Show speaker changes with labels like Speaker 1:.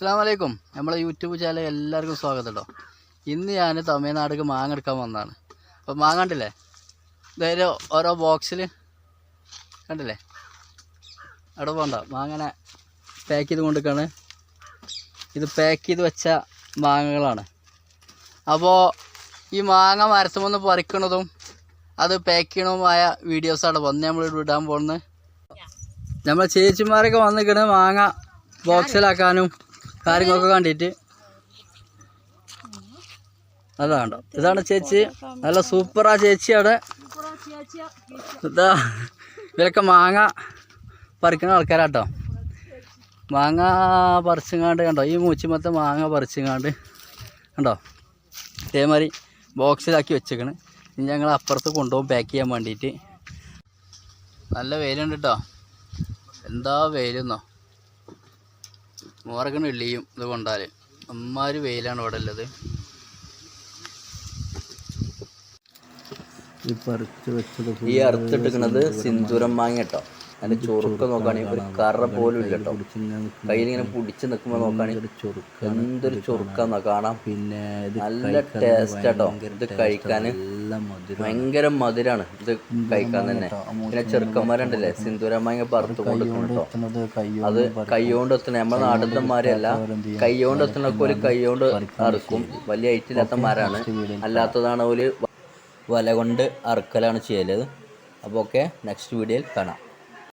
Speaker 1: അസ്സാം വലൈക്കും നമ്മളെ യൂട്യൂബ് ചാനൽ എല്ലാവർക്കും സ്വാഗതം കേട്ടോ ഇന്ന് ഞാൻ തമിഴ്നാട്ടിലേക്ക് മാങ്ങ എടുക്കാൻ വന്നതാണ്. അപ്പോൾ മാങ്ങ കണ്ടില്ലേ? ഇതായത് ഓരോ ബോക്സിൽ കണ്ടില്ലേ? അവിടെ പോകണ്ട മാങ്ങനെ പാക്ക് ചെയ്ത് കൊണ്ടിരിക്കുകയാണ് ഇത് പാക്ക് ചെയ്ത് വെച്ച മാങ്ങകളാണ്. അപ്പോൾ ഈ മാങ്ങ മരത്തുമെന്ന് പറിക്കണതും അത് പാക്ക് ചെയ്യണതുമായ വീഡിയോസാണ് വന്ന് നമ്മൾ വിടാൻ പോകുന്നത് നമ്മൾ ചേച്ചിമാരൊക്കെ വന്നിക്കണ് മാങ്ങ ബോക്സിലാക്കാനും കാര്യങ്ങളൊക്കെ കണ്ടിട്ട് അതാണ്ടോ ഇതാണ് ചേച്ചി. നല്ല സൂപ്പറാ ചേച്ചി അവിടെ. ഇതാ ഇവരൊക്കെ മാങ്ങ പറിക്കുന്ന ആൾക്കാരാട്ടോ. മാങ്ങ പറിച്ചങ്ങാണ്ട് കണ്ടോ? ഈ മൂച്ചിമത്തെ മാങ്ങ പറിച്ചങ്ങാണ്ട് കണ്ടോ? ഇതേമാതിരി ബോക്സിലാക്കി വെച്ചേക്കണ്. ഇനി ഞങ്ങൾ അപ്പുറത്ത് കൊണ്ടുപോകും പാക്ക് ചെയ്യാൻ വേണ്ടിയിട്ട്. നല്ല വെയിലുണ്ട് കേട്ടോ എന്താ വെയിലെന്നോ? മോറക്കണ ഇള്ളിയും ഇത് കൊണ്ടാൽ അമ്മാര് വെയിലാണ് ഇവിടെ ഉള്ളത്. ഈ അറുത്തിട്ടിരിക്കണത് സിന്ദൂരം മാങ്ങ. കേട്ടോ അതിന്റെ ചൊറുക്ക നോക്കുകയാണെങ്കിൽ ഒരു കറ പോലും ഇല്ല കേട്ടോ കയ്യിലിങ്ങനെ പിടിച്ച് നിൽക്കുമ്പോൾ നോക്കുകയാണെങ്കിൽ എന്തൊരു ചൊറുക്കാന്നോ കാണാം. പിന്നെ നല്ല ടേസ്റ്റ് കേട്ടോ ഇത് കഴിക്കാൻ ഭയങ്കര മധുരാണ് ഇത് കഴിക്കാൻ തന്നെ. പിന്നെ ചെറുക്കന്മാരുണ്ടല്ലേ സിന്ദൂരം മാങ്ങ പറുത്തു കൊണ്ടിരിക്കണം കേട്ടോ അത് കൈകൊണ്ട് എത്തണ നമ്മുടെ നാട്ടിലത്തെ മാരല്ല കൈകൊണ്ട് എത്തണൊക്കെ ഒരു കൈകൊണ്ട് അറുക്കും. വലിയ ഐറ്റില്ലാത്ത മരമാണ് അല്ലാത്തതാണ് ഒരു വല കൊണ്ട് അറുക്കലാണ് ചെയ്യൽ. അപ്പോൾ ഓക്കെ നെക്സ്റ്റ് വീഡിയോയിൽ കാണാം.